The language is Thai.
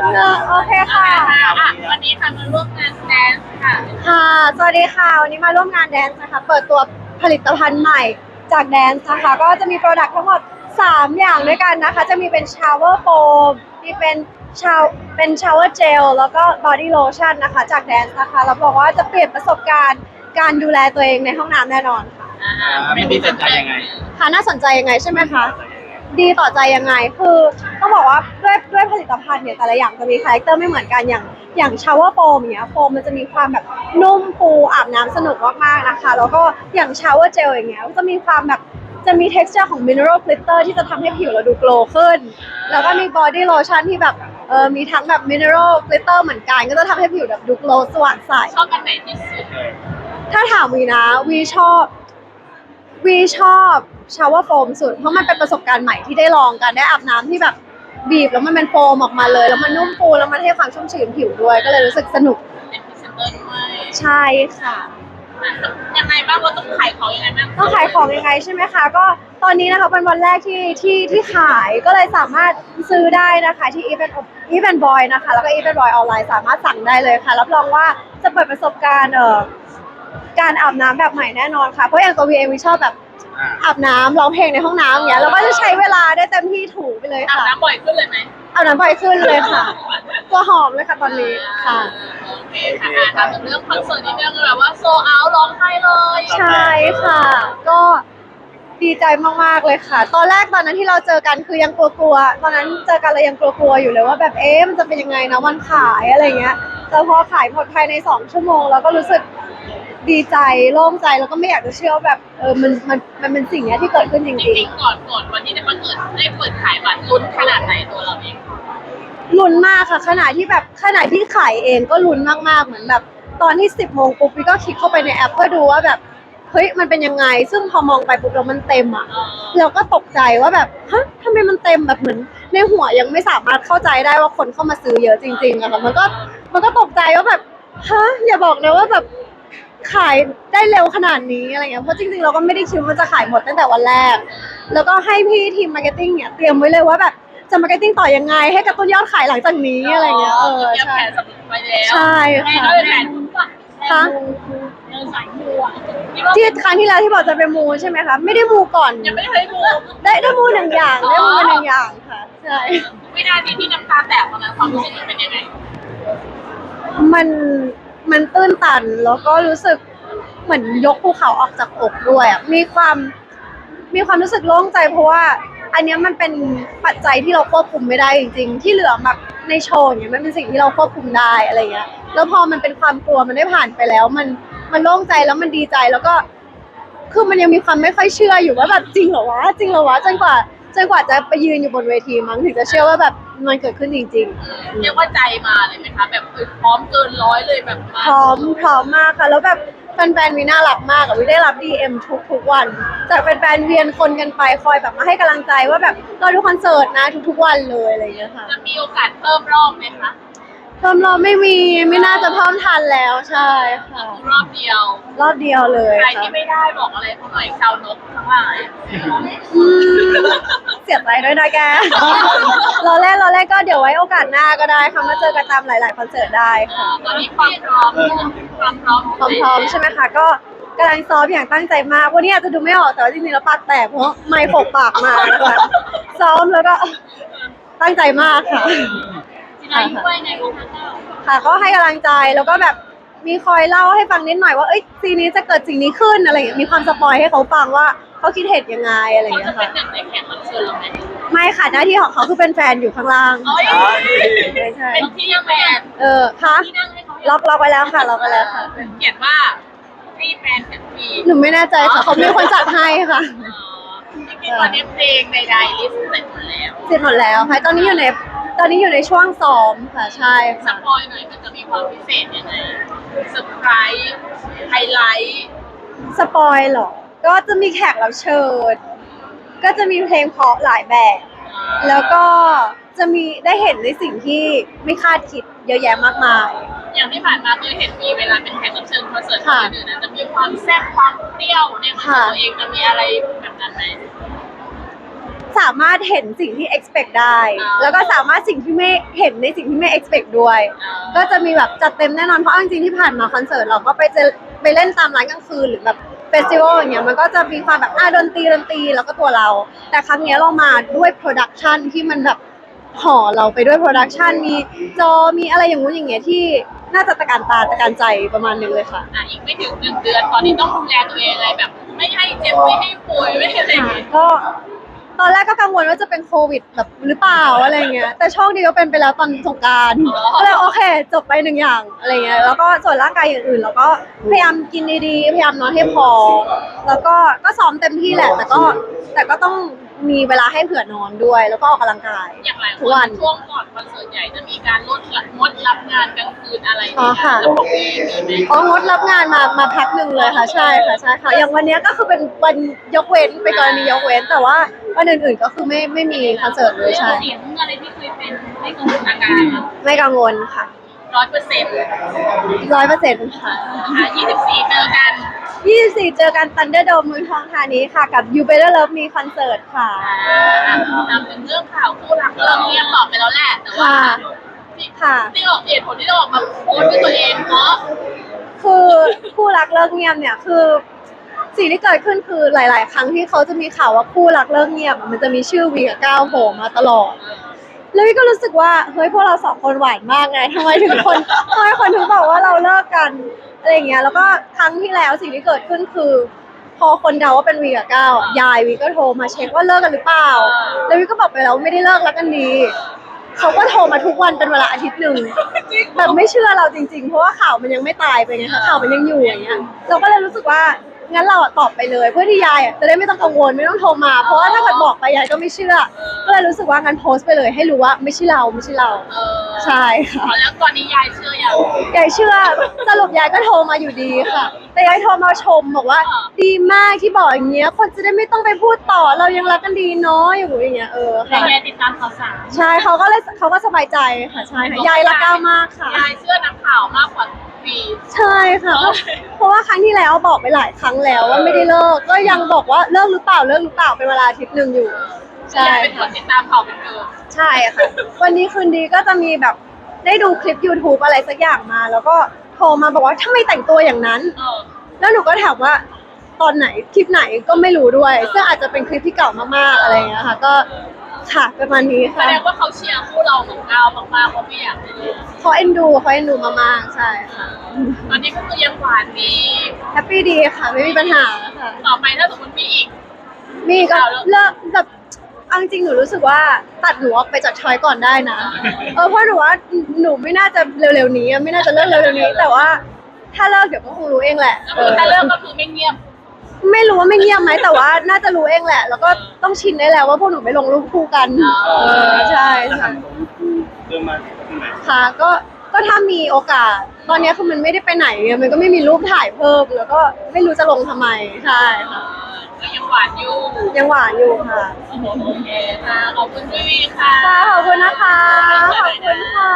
เออโอเคค่ะอะวันนี้ค่ะมาร่วมงานแดนซ์ค่ะ ค่ะ สวัสดีค่ะ วันนี้มาร่วมงานแดนซ์นะคะ เปิดตัวผลิตภัณฑ์ใหม่จากแดนซ์นะคะ ก็จะมีโปรดักต์ทั้งหมด 3 อย่างด้วยกันนะคะ จะมีเป็นชาวเวอร์โฟมมีเป็นชาวเป็นชาวเวอร์เจล แล้วก็บอดี้โลชั่นนะคะ จากแดนซ์นะคะเราบอกว่าจะเปลี่ยนประสบการณ์การดูแลตัวเองในห้องน้ำแน่นอนค่ะ อ่าไม่มีสนใจยังไง ค่ะน่าสนใจยังไงใช่ไหมคะ ดีต่อใจยังไง คือต้องบอกว่าด้วยด้วยผลิตภัณฑ์เนี่ยแต่ละอย่างจะมีคาแรคเตอร์ไม่เหมือนกันอย่างอย่างชาวเวอร์โฟมอย่างเงี้ยโฟมมันจะมีความแบบนุ่มฟูอาบน้ำสนุกมากๆนะคะ แล้วก็อย่างชาวเวอร์เจลอย่างเงี้ยก็จะมีความแบบจะมี texture ของ mineral glitter ที่จะทำให้ผิวเราดูโกลว์ขึ้น แล้วก็มี body lotion ที่แบบเออมีทั้งแบบ mineral glitter เหมือนกัน ก็จะทำให้ผิวแบบดูโกลว์สว่างใส ชอบอันไหนที่สุดถ้าถามวีนะวีชอบ วีชอบชาวเวอร์โฟมสุด เพราะมันเป็นประสบการณ์ใหม่ที่ได้ลองกันได้อาบน้ำที่แบบบีบแล้วมันเป็นโฟมออกมาเลย แล้วมันนุ่มฟูแล้วมันให้ความชุ่มชื้นผิวด้วย ก็เลยรู้สึกสนุกเป็นพรีเซนเตอร์ด้วยใช่ค่ะอะยังไงบ้างว่าต้องขายของยังไงบ้างต้องขายของยังไงใช่ไหมคะ ก็ตอนนี้นะคะเป็นวันแรกที่ที่ที่ขายก็เลยสามารถซื้อได้นะคะที่ Event Event Boy นะคะ แล้วก็ Event Boy ออนไลน์สามารถสั่งได้เลยค่ะรับรองว่าจะเปิดประสบการณ์เอ่อการอาบน้ำแบบใหม่แน่นอนค่ะ เพราะอย่างตัววีเองวีชอบแบบ อาบน้ำร้องเพลงในห้องน้ำอย่างเงี้ยเราก็จะใช้เวลาได้เต็มที่ถูไปเลยอาบค่ะน้ำบ่อยขึ้นเลยไหมอาบน้ำบ่อยขึ้นเลยค่ะ ตัวหอมเลยค่ะตอนนี้ค่ะ โอเคค่ะอะถามถึงเรื่องคอนเสิร์ตนิดนึงแบบว่าโซเอาร้องไห้เลยใช่ค่ะ ก็ดีใจมากๆเลยค่ะ ตอนแรกตอนนั้นที่เราเจอกันคือยังกลัวๆตอนนั้นเจอกันเรายังกลัวๆอยู่เลยว่าแบบเอ๊ะมันจะเป็นยังไงนะวันขายอะไรเงี้ยแต่พอขายหมดภายในสองชั่วโมงเราก็รู้สึก ดีใจโล่งใจแล้วก็ไม่อยากจะเชื่อว่าแบบเออมันมันมันเป็นสิ่งเนี้ยที่เกิดขึ้นจจริงริงๆก่อนก่อนวันที่จะมาเกิดได้เปิดขายบัตรลุ้นขนาดไหนตัวเราเองๆลุ้นมากค่ะขนาดที่แบบขนาดที่ขายเองก็ลุ้นมากๆเหมือนแบบ ตอนที่ 10โมงปุ๊บพี่ก็คลิกเข้าไปในแอปเพื่อดูว่าแบบเฮ้ยมันเป็นยังไง ซึ่งพอมองไปปุ๊บแล้วมันเต็มอะ เออเราก็ตกใจว่าแบบฮะทำไมมันเต็มแบบเหมือน ในหัวยังไม่สามารถเข้าใจได้ว่าคนเข้ามาซื้อเยอะจริงๆอะค่ะมันก็มันก็ตกใจว่าแบบฮะอย่าบอกนะว่าแบบ ขายได้เร็วขนาดนี้อะไรเงี้ยเพราะจริงๆเราก็ไม่ได้คิดว่ามันจะขายหมดตั้งแต่วันแรก แล้วก็ให้พี่ทีมมาร์เก็ตติ้งเนี่ยเตรียมไว้เลยว่าแบบจะมาร์เก็ตติ้งต่อยังไง ให้กระตุ้นยอดขายหลังจากนี้อะไรเงี้ยเออเตรียมใช่แผนสำเร็จไปแล้วใช่ให้ค่ะด้วยแผนคุณป่ะค่ะเดินสายมูอะคิดว่าที่ครั้งที่แล้วที่บอกจะไปมูใช่ไหมคะไม่ได้มูก่อนยังไม่ได้เคยมูได้ได้มูหนึ่งอย่างได้มูหนึ่งอย่างค่ะใช่วินาทีที่น้ำตาแตกตอนนั้นความรู้สึกมันเป็นยังไงมัน มันตื้นตันแล้วก็รู้สึกเหมือนยกภูเขาออกจากอกด้วยอะมีความมีความรู้สึกโล่งใจเพราะว่า อันเนี้ยมันเป็นปัจจัยที่เราควบคุมไม่ได้จริงๆ ที่เหลือแบบในโชว์อย่างเงี้ยมันเป็นสิ่งที่เราควบคุมได้อะไรเงี้ย แล้วพอมันเป็นความกลัวมันได้ผ่านไปแล้ว มันมันโล่งใจแล้วมันดีใจแล้วก็ คือมันยังมีความไม่ค่อยเชื่ออยู่ว่าแบบจริงเหรอวะจริงเหรอวะจนกว่า จนกว่าจะไปยืนอยู่บนเวทีมั้งถึงจะเชื่อว่าแบบมันเกิดขึ้นจริง ๆ เรียกว่าใจมาเลยไหมคะแบบคือพร้อมเกินร้อยเลยแบบมาพร้อมพร้อมมากค่ะ แล้วแบบแฟนๆวีน่ารักมากอะวีได้รับ DM ทุกทุกๆวัน จากแฟนๆเวียนคนกันไปคอยแบบมาให้กำลังใจว่าแบบรอดูคอนเสิร์ตนะทุกๆวันเลยอะไรอย่างเงี้ยค่ะ จะมีโอกาสเพิ่มรอบไหมคะ เพิ่มรอบไม่มีไม่น่าจะเพิ่มทันแล้วใช่ค่ะ รอบเดียว รอบเดียวเลยใครค่ะที่ไม่ได้บอกอะไรเขาหน่อยชาวนกทั้งหลายอืมเสียใจด้วยนะแก เราเล่นเราเล่นก็เดี๋ยวไว้โอกาสหน้าก็ได้ค่ะมาเจอกันตามหลาย ๆ คอนเสิร์ตได้ค่ะตอนนี้ความพร้อมความพร้อมพร้อมๆใช่ไหมคะก็กำลังซ้อมอย่างตั้งใจมากวันนี้อาจจะดูไม่ออกแต่ว่าจริงๆแล้วปากแตกเพราะไม่โขกปากมานะคะซ้อมแล้วก็ตั้งใจมากค่ะ จีน่ายุ่งไว้ไงของทางเจ้าค่ะก็ให้กำลังใจแล้วก็แบบมีคอยเล่าให้ฟังนิดหน่อยว่าเอ้ยซีนนี้จะเกิดสิ่งนี้ขึ้นอะไรอย่างเงี้ยมีความสปอยให้เขาฟังว่าเขาคิดเหตุยังไงอะไรอย่างเขาเงี้จะยเป็นค่ะหนึ่งในแขกรับเชิญเราไหมไม่ค่ะหน้าที่ของเขาคือเป็นแฟนอยู่ข้างล่างเอ้ยไม่ใช่เป็นที่ยังแฟนเออค่ะที่นั่งให้เขาล็อกล็อกไว้แล้วค่ะล็อกไว้แล้วค่ะ เขียนว่าให้แฟนเป็นฟรีหนูไม่แน่ใจค่ะเขามีคนจัดให้ค่ะจริงๆตอนนี้เพลงใดๆลิสต์เสร็จหมดแล้ว เสร็จหมดแล้วค่ะตอนนี้อยู่ใน ตอนนี้อยู่ในช่วงซ้อมค่ะใช่สค่ะปอยหน่อยมันจะมีความพิเศษยังไงเซอร์ไพรส์ไฮไลท์สปอยเหรอ ก็จะมีแขกรับเชิญ ก็จะมีเพลงเพราะหลายแบบ แล้วก็จะมีได้เห็นในสิ่งที่ไม่คาดคิดเยอะแยะมากมาย อย่างที่ผ่านมาเคยเห็นมีเวลาเป็นแขกรับเชิญคอนเสิร์ตค่ะอื่นๆนะจะมีความแซ่บความเปรี้ยวในของตัวเองจะมีอะไรแบบนั้นไหม สามารถเห็นสิ่งที่ expect ได้ แล้วก็สามารถสิ่งที่ไม่เห็นในสิ่งที่ไม่ expect ด้วย ก็จะมีแบบจัดเต็มแน่นอนเพราะเอาจริงๆที่ผ่านมาคอนเสิร์ตเราก็ไปเจอไปเล่นตามร้านกลางคืนหรือแบบเฟสติวัลอย่างเงี้ยมันก็จะมีความแบบอะดนตรีดนตรีแล้วก็ตัวเรา แต่ครั้งเนี้ยเรามาด้วยโปรดักชันที่มันแบบห่อเราไปด้วยโปรดักชันมีจอมีอะไรอย่างงู้นอย่างเงี้ยที่น่าจะตะการตาตะการใจประมาณนึงเลยค่ะ อะอีกไม่ถึงหนึ่งเดือนตอนนี้ต้องดูแลตัวเองอะไรแบบ ไม่ให้เจ็บไม่ให้ป่วยไม่ให้อะไรอย่างเงี้ย ก็ ตอนแรกก็กังวลว่าจะเป็นโควิดแบบหรือเปล่าอะไรเงี้ย แต่โชคดีก็เป็นไปแล้วตอนสงกรารก็เลยโอเค จบไปหนึ่งอย่างอะไรเงี้ย แล้วก็ส่วนร่างกายอย่างอื่นเราก็พยายามกินดีๆ พยายามนอนให้พอ แล้วก็ก็ซ้อมเต็มที่แหละ แต่ก็แต่ก็ต้องมีเวลาให้เผื่อนอนด้วย แล้วก็ออกกำลังกาย อย่างหลายคทุกวันนช่วงก่อนคอนเสิร์ตใหญ่จะมีการลดละงดรับงานกลางคืนอะไรอ๋อค่ะ แล้วของพี่มีไหมอ๋องดรับงานมามาพักหนึ่งเลยค่ะใช่ค่ะใช่ค่ะอย่างวันเนี้ยก็คือเป็นวันยกเว้นเป็นกรณียกเว้นแต่ว่า วันอื่นๆก็คือไม่ไม่มีคอนเสิร์ตเลยใช่ เสียงอะไรที่เคยเป็นไม่กังวลอาการไม่กังวลค่ะร้อยเปอร์เซ็นต์ร้อยเปอร์เซ็นต์ค่ะอะยี่สิบสี่เจอกัน 24 เจอกัน Thunderdome เมืองทองธานีค่ะ กับ You Better Love Me Concert ค่ะ อ่าทำถึงเรื่องข่าวคู่รักเรื่องเงียบตอบไปแล้วแหละ แต่ว่าค่ะ ที่ค่ะ ที่ออกเหตุผลที่เราออกมาโพสต์ด้วยตัวเองเพราะคือคู่รักเลิกเงียบเนี่ยคือ สิ่งที่เกิดขึ้นคือหลาย ๆ ครั้งที่เขาจะมีข่าวว่าคู่รักเลิกเงียบอะมันจะมีชื่อวีกับก้าวโผล่มาตลอด แล้วพี่ก็รู้สึกว่าเฮ้ยพวกเราสองคนหวานมากไงทำไมถึงคนทำไมคนถึงบอกว่าเราเลิกกันอะไรอย่างเงี้ย แล้วก็ครั้งที่แล้วสิ่งที่เกิดขึ้นคือ พอคนเดาว่าเป็นวีกับก้าวอะยายวีก็โทรมาเช็คว่าเลิกกันหรือเปล่า แล้ววีก็บอกไปแล้วว่าไม่ได้เลิกรักกันดีเขาก็โทรมาทุกวันเป็นเวลาอาทิตย์หนึ่งแบบไม่เชื่อเราจริง ๆ เพราะว่าข่าวมันยังไม่ตายไปไงคะข่าวมันยังอยู่อย่างเงี้ยเราก็เลยรู้สึกว่า งั้นเราอะตอบไปเลย เพื่อที่ยายอะจะได้ไม่ต้องกังวลไม่ต้องโทรมา เพราะว่าถ้าเกิดบอกไปยายก็ไม่เชื่อ ก็เลยรู้สึกว่างั้นโพสต์ไปเลย ให้รู้ว่าไม่ใช่เราไม่ใช่เรา เออใช่ค่ะอ๋อแล้วตอนนี้ยายเชื่อยัง ยายเชื่อสรุปยายก็โทรมาอยู่ดีค่ะ แต่ยายโทรมาชมบอกว่า ดีมากที่บอกอย่างเงี้ย คนจะได้ไม่ต้องไปพูดต่อเรายังรักกันดีเนาะอย่างเงี้ยเออแต่ค่ะ ยายติดตามข่าวสารใช่เขาก็เลยเขาก็สบายใจค่ะใช่ค่ะยายรักก้าวมากค่ะ ยายเชื่อนักข่าวมากกว่า ปี ใช่ค่ะเพราะเพราะว่าครั้งที่แล้วบอกไปหลายครั้งแล้วว่าไม่ได้เลิก ก็ยังบอกว่าเลิกหรือเปล่าเลิกหรือเปล่าเป็นเวลาอาทิตย์หนึ่งอยู่ ใช่ยายเป็นคนติดตามข่าวเป็นเกินใช่ค่ะ วันนี้คืนดีก็จะมีแบบได้ดูคลิป YouTube อะไรสักอย่างมา แล้วก็โทรมาบอกว่าทำไมแต่งตัวอย่างนั้น เออแล้วหนูก็ถามว่าตอนไหนคลิปไหนก็ไม่รู้ด้วย ซึ่งอาจจะเป็นคลิปที่เก่ามากๆอะไรอย่างเงี้ยค่ะ ก็ ค่ะประมาณนี้แสค่ะดงว่าเขาเชียร์คู่เราเหมือนก้าวมากๆเพราะไม่อยากให้เลิกเขาเอ็นดูเขาเอ็นดูมากๆใช่ค่ะตอนนี้ก็คือยังหวานดีแฮปปี้ดีค่ะไม่มีปัญหาค่ะ ต่อไปถ้าสมมติมีอีกมีก็เลิกแบบเอาจริงๆหนูรู้สึกว่าตัดหนูออกไปจากชอยก่อนได้นะเออเพราะหนูว่าหนูไม่น่าจะเร็วๆนี้อะไม่น่าจะเลิกเร็วๆนี้ แต่ว่าถ้าเลิกเดี๋ยวก็คงรู้เองแหละก็คือถ้าเลิกก็คือไม่เงียบ ไม่รู้ว่าไม่เงียบไหมแต่ว่าน่าจะรู้เองแหละ แล้วก็ต้องชินได้แล้วว่าพวกหนูไม่ลงรูปคู่กันอ๋อเออใช่ค่ะเริ่มมาที่ไหนค่ะก็ก็ถ้ามีโอกาส ตอนเนี้ยคือมันไม่ได้ไปไหนไงมันก็ไม่มีรูปถ่ายเพิ่มแล้วก็ไม่รู้จะลงทำไมใช่ค่ะก็ยังหวานอยู่ยังหวานอยู่ค่ะโอเคค่ะขอบคุณพี่วีค่ะ ค่ะขอบคุณนะคะขอบคุณค่ะ